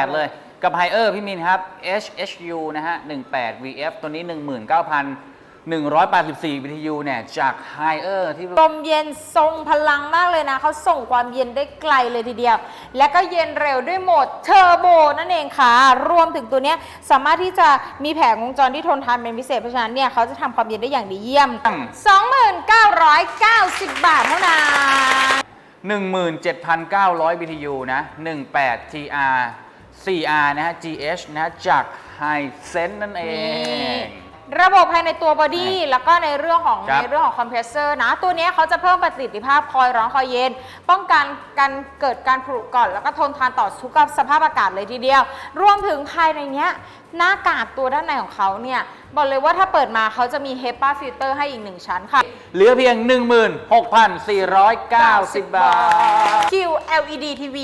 8 เลย กับไฮเออร์พี่มินครับ HHU นะฮะ 18 VF ตัวนี้ 19,184 BTU เนี่ย จากไฮเออร์ที่ ลมเย็นทรงพลังมากเลยนะ เขาส่งความเย็นได้ไกลเลยทีเดียว และก็เย็นเร็วด้วยโหมดเทอร์โบนั่นเองค่ะ รวมถึงตัวเนี้ยสามารถที่จะมีแผงวงจรที่ทนทานเป็นพิเศษ เพราะฉะนั้นเนี่ยเขาจะทำความเย็นได้อย่างดีเยี่ยม2990 บาทเท่านั้น 17,900 BTU นะ 18 TR 4R นะฮะ GH นะฮะจาก Hisense นั่นเอง ระบบภายในตัวบอดี้แล้วก็ในเรื่องของครับในเรื่องของคอมเพรสเซอร์นะ ตัวเนี้ยเขาจะเพิ่มประสิทธิภาพคอยร้อนคอยเย็น ป้องกันการเกิดการผุก่อน แล้วก็ทนทานต่อทุกสภาพอากาศเลยทีเดียว รวมถึงภายในเนี้ยหน้ากากตัวด้านในของเขาเนี่ย บอกเลยว่าถ้าเปิดมาเขาจะมี HEPA ฟิลเตอร์ให้อีกหนึ่งชั้นค่ะ เหลือเพียง 16,490 บาท QLED TV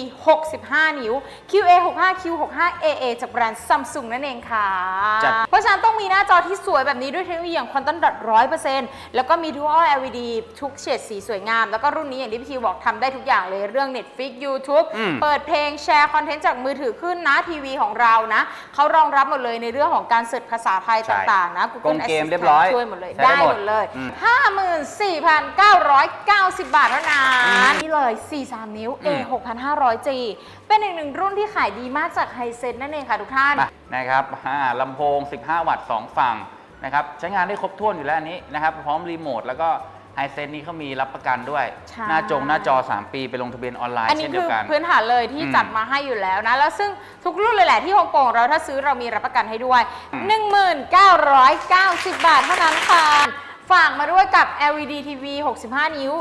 65 นิ้ว QA 65 Q 65 AA จากแบรนด์ Samsung นั่นเองค่ะ จัด เพราะฉะนั้นต้องมีหน้าจอที่สวยแบบนี้ด้วยเทคโนโลยีอย่าง Quantum Dot 100%แล้วก็มี Dual LED ทุกเฉดสีสวยงาม แล้วก็รุ่นนี้อย่างที่พี่คิวบอกทำได้ทุกอย่างเลยเรื่อง Netflix YouTube อืม เปิดเพลงแชร์คอนเทนต์จากมือถือขึ้นนะทีวีของเรานะเขารองรับหมดเลยในเรื่องของการเสิร์ชภาษาไทยต่างๆนะก Google งเกม Assistant เรียบร้อยช่วยหมดเลย ใช้ได้ได้หมดหมดเลย อืม54,990 บาทเท่านั้นนี่เลย 43 นิ้ว A อืม 6500G เป็นอีกหนึ่งรุ่นที่ขายดีมากจากไฮเซนนั่นเองค่ะทุกท่าน มานะครับอ่าลำโพง 15 วัตต์ 2 ฝั่งนะครับ ใช้งานได้ครบถ้วนอยู่แล้วอันนี้นะครับ พร้อมรีโมท แล้วก็ ไฮเซนนี้เขามีรับประกันด้วย ใช่ หน้าจงหน้าจอ 3 ปีไปลงทะเบียนออนไลน์อันนี้เช่นเดีคืยอวกัน พื้นฐานเลยที่อืมจัดมาให้อยู่แล้วนะ แล้วซึ่งทุกรุ่นเลยแหละที่ฮ่องกงเราถ้าซื้อเรามีรับประกันให้ด้วย อืม 1990 บาทเท่านั้นค่ะ ฝากมาด้วยกับ LED TV 65 นิ้ว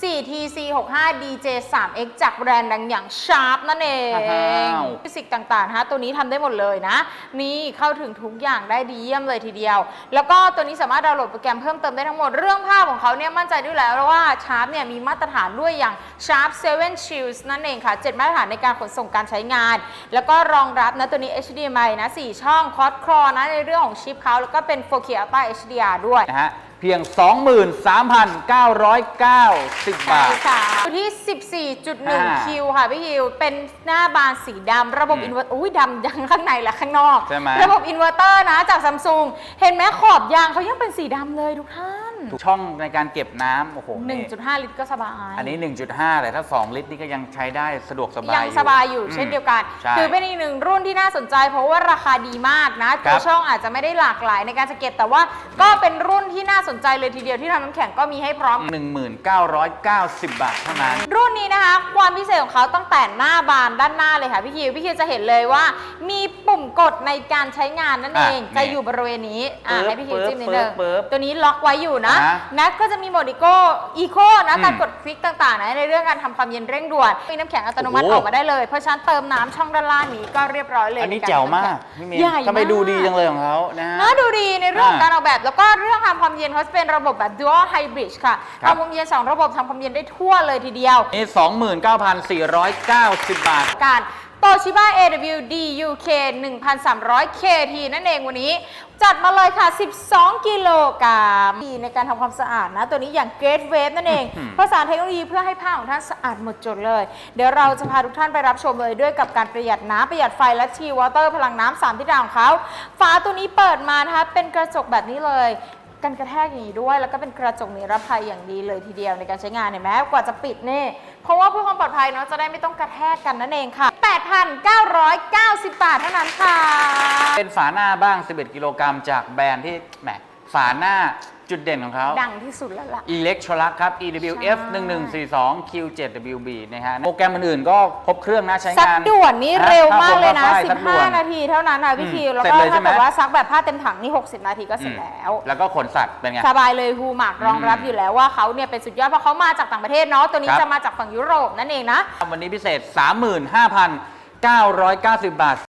4TC 65 DJ 3X จากแบรนด์ดังอย่าง Sharp นั่นเองอ้าวฟิสิกต่างๆนะฮะตัวนี้ทำได้หมดเลยนะ นี่เข้าถึงทุกอย่างได้ดีเยี่ยมเลยทีเดียว แล้วก็ตัวนี้สามารถดาวน์โหลดโปรแกรมเพิ่มเติมได้ทั้งหมด เรื่องภาพของเขาเนี่ยมั่นใจด้วยแล้วว่า Sharp เนี่ยมีมาตรฐานด้วยอย่าง Sharp 7 Shields นั่นเองค่ะ 7 มาตรฐานในการขนส่งการใช้งาน แล้วก็รองรับนะตัวนี้ HDMI นะ 4 ช่อง Quad Core นะในเรื่องของชิปเขาแล้วก็เป็น 4K Ultra HDR ด้วยนะฮะ เพียง 23,990 บาท ค่ะอยู่ที่อ่า14.1 คิวค่ะพี่คิว เป็นหน้าบานสีดำระบบอืมอินเวอร์อุ้ยดำยังข้างในและข้างนอก ใช่ไหม ระบบอินเวอร์เตอร์นะจากซัมซุงเห็นไหมขอบยางเขายังเป็นสีดำเลยทุกท่าน ทุกช่องในการเก็บน้ำโอ้โหนี่1.5 ลิตรก็สบาย อันนี้ 1.5 แต่ถ้า 2 ลิตรนี่ก็ยังใช้ได้สะดวกสบายยังสบายอยู่มเช่นเดียวกัน ใช่ถือเป็นอีกหนึ่งรุ่นที่น่าสนใจ เพราะว่าราคาดีมากนะคตัรัวบช่องอาจจะไม่ได้หลากหลายในการจะเก็บแต่ว่าก็เป็นรุ่นที่น่าสนใจเลยทีเดียวที่ทำน้ำแข็งก็มีให้พร้อม 1,990 บาทเท่านั้น รุ่นนี้นะคะ ความพิเศษของเขาตั้งแต่หน้าบานด้านหน้าเลยค่ะพี่คิวพี่คิวจะเห็นเลยว่า มีปุ่มกดในการใช้งานนั่นเองอะจะนี่อยู่บริเวณนี้อะปึ๊บให้พี่คิวปึ๊บจิ้มนิดนึงปึ๊บตัวนี้ล็อกไว้อยู่นะอะนัดก็จะมีโหมดอีโก้อีโคนะอืมการกดคลิกต่างๆนะในเรื่องการทำความเย็นเร่งด่วนมีน้ำแข็งอัตโนมัติโอ้อโห อกมาได้เลยเพราะฉะนั้นเติมน้ำช่องด้านล่างนี้ก็เรียบร้อยเลยอันนี้ใรแจ๋วมากทำน้ำแข็งพี่เมย์ใหญ่ทำไมดูดีมากจังเลยของเขานะฮะ น่าดูดีในเรื่องของอ่าการออกแบบแล้วก็เรื่องทำความเย็นเขาจะเป็นระบบแบบ dual hybrid ค่ะครับ ทำความเย็นสองระบบทำความเย็นได้ทั่วเลยทีเดียว นี่ 29,490 บาท การ โตชิบ a AWD UK 1,300 KT นั่นเองวันนี้ จัดมาเลยค่ะ 12 กิโลกรัมดีในการทำความสะอาดนะ ตัวนี้อย่าง Great Wave นั่นเองอื้อหือภาษานเทคโนโลยีเพื่อให้ผ้าของท่านสะอาดหมดจดเลย เดี๋ยวเราจะพาทุกท่านไปรับชมเลยด้วยกับการประหยัดน้ำประหยัดไฟและชีวอเตอร์พลังน้ำสามทิศทางของเขาฝาตัวนี้เปิดมานะคะเป็นกระจกแบบนี้เลย กันกระแทกอย่างนี้ด้วย แล้วก็เป็นกระจกนิรภัยอย่างดีเลยทีเดียวในการใช้งานเห็นไหมกว่าจะปิดนี่ เพราะว่าเพื่อความปลอดภัยเนาะจะได้ไม่ต้องกระแทกกันนั่นเองค่ะ 8,990 บาทเท่านั้นค่ะ เป็นฝาหน้าบ้าง 11 กิโลกรัมจากแบรนด์ที่แหมฝาหน้า จุดเด่นของเขา ดังที่สุดแล้วล่ะ Electrolux ครับ EWF 1142 Q7WB นะฮะ โปรแกรมอื่นๆก็ครบเครื่องนะใช้ซักงาน ด่วนนี่เร็วมากเลยนะค่าโฟมค่าไฟซักด่วน15 นาทีเท่านั้นนะพี่อืมคิว แล้วเสร็ก็จเลยใช่ถ้าไหม เกิดว่าซักแบบผ้าเต็มถังนี่ 60 นาทีก็เสร็จแล้ว แล้วก็ขนสัตว์เป็นไง สบายเลยฮูมาร์กรองรับอืมอยู่แล้วว่าเขาเนี่ยเป็นสุดยอดเพราะเขามาจากต่างประเทศเนาะ ตัวนี้ครับ จะมาจากฝั่งยุโรปนั่นเองนะ วันนี้พิเศษ 35,990 บาท